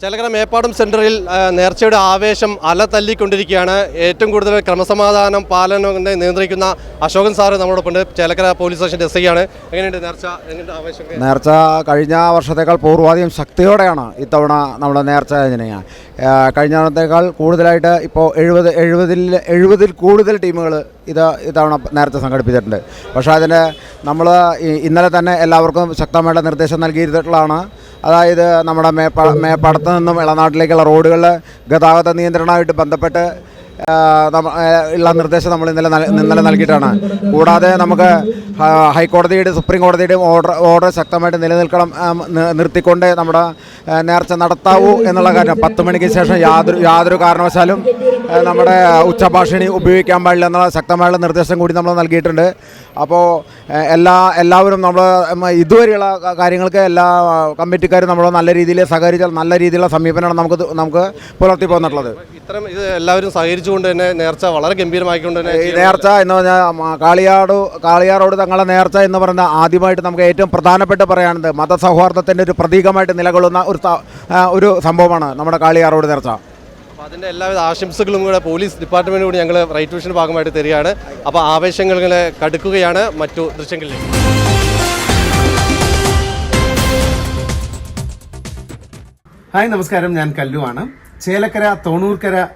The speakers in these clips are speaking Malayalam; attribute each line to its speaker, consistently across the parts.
Speaker 1: ചേലക്കര മേപ്പാടം സെന്ററിൽ നേർച്ചയുടെ ആവേശം അല തല്ലിക്കൊണ്ടിരിക്കുകയാണ് ഏറ്റവും കൂടുതൽ ക്രമസമാധാനം പാലനം നിയന്ത്രിക്കുന്ന അശോകൻ സാറ് നമ്മളോടൊപ്പം ഉണ്ട് ചേലക്കര പോലീസ് സ്റ്റേഷന്റെ എസ് ആണ്. എങ്ങനെയുണ്ട് നേർച്ച? ആവേശമൊക്കെ?
Speaker 2: നേർച്ച കഴിഞ്ഞ വർഷത്തേക്കാൾ പൂർവാധികം ശക്തിയോടെയാണ് ഇത്തവണ നമ്മുടെ നേർച്ച കഴിഞ്ഞ തവണത്തേക്കാൾ കൂടുതലായിട്ട് ഇപ്പോൾ എഴുപത് എഴുപതിൽ എഴുപതിൽ കൂടുതൽ ടീമുകൾ ഇത് ഇത്തവണ നേരത്തെ സംഘടിപ്പിച്ചിട്ടുണ്ട്. പക്ഷേ അതിന് നമ്മൾ ഇന്നലെ തന്നെ എല്ലാവർക്കും ശക്തമായിട്ട് നിർദ്ദേശം നൽകിയിട്ടുള്ളതാണ് അതായത് നമ്മുടെ മേപ്പാ മേപ്പാടത്ത് നിന്നും ഇളനാട്ടിലേക്കുള്ള റോഡുകളിൽ ഗതാഗത നിയന്ത്രണമായിട്ട് ബന്ധപ്പെട്ട് ഉള്ള നിർദ്ദേശം നമ്മൾ ഇന്നലെ ഇന്നലെ നൽകിയിട്ടാണ്. കൂടാതെ നമുക്ക് ഹൈക്കോടതിയുടെ സുപ്രീം കോടതിയുടെയും ഓർഡർ ഓർഡർ ശക്തമായിട്ട് നിലനിൽക്കണം നിർത്തിക്കൊണ്ട് നമ്മുടെ നേർച്ച നടത്താവൂ എന്നുള്ള കാര്യം പത്ത് മണിക്ക് ശേഷം യാതൊരു യാതൊരു കാരണവശാലും നമ്മുടെ ഉച്ചഭാഷിണി ഉപയോഗിക്കാൻ പാടില്ല എന്നുള്ള ശക്തമായുള്ള നിർദ്ദേശം കൂടി നമ്മൾ നൽകിയിട്ടുണ്ട്. അപ്പോൾ എല്ലാ എല്ലാവരും നമ്മൾ ഇതുവരെയുള്ള കാര്യങ്ങൾക്ക് എല്ലാ കമ്മിറ്റിക്കാരും നമ്മൾ നല്ല രീതിയിൽ സഹകരിച്ച നല്ല രീതിയിലുള്ള സമീപനമാണ് നമുക്ക് നമുക്ക് പുലർത്തി പോന്നിട്ടുള്ളത്.
Speaker 1: ഇത്തരം ഇത് എല്ലാവരും സഹകരിച്ചുകൊണ്ട് തന്നെ നേർച്ച വളരെ ഗംഭീരമായിക്കൊണ്ട് തന്നെ
Speaker 2: ഈ നേർച്ച എന്ന് പറഞ്ഞാൽ കാളിയാട് കാളിയാറോട് തങ്ങളുടെ നേർച്ച എന്ന് പറയുന്ന ആദ്യമായിട്ട് നമുക്ക് ഏറ്റവും പ്രധാനപ്പെട്ട് പറയാനുണ്ട് മതസൗഹാർദ്ദത്തിന്റെ ഒരു പ്രതീകമായിട്ട് നിലകൊള്ളുന്ന ഒരു ഒരു സംഭവമാണ് നമ്മുടെ കാളിയാറോട് നേർച്ച.
Speaker 1: അപ്പോൾ അതിന്റെ എല്ലാവിധ ആശംസകളും കൂടെ പോലീസ് ഡിപ്പാർട്ട്മെന്റ് കൂടി ഞങ്ങൾ റൈറ്റ് വിഷന്റെ ഭാഗമായിട്ട് തരികയാണ്. അപ്പോൾ ആവേശങ്ങൾ ഇങ്ങനെ കടുക്കുകയാണ് മറ്റു ദൃശ്യങ്ങളിലേക്ക്.
Speaker 3: ഹായ് നമസ്കാരം. ഞാൻ കല്ലുവാണ് Chelakkara Thonnurkara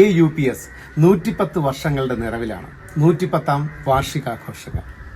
Speaker 3: A U P S നൂറ്റിപ്പത്ത് വർഷങ്ങളുടെ നിറവിലാണ്. നൂറ്റിപ്പത്താം വാർഷികാഘോഷങ്ങൾ.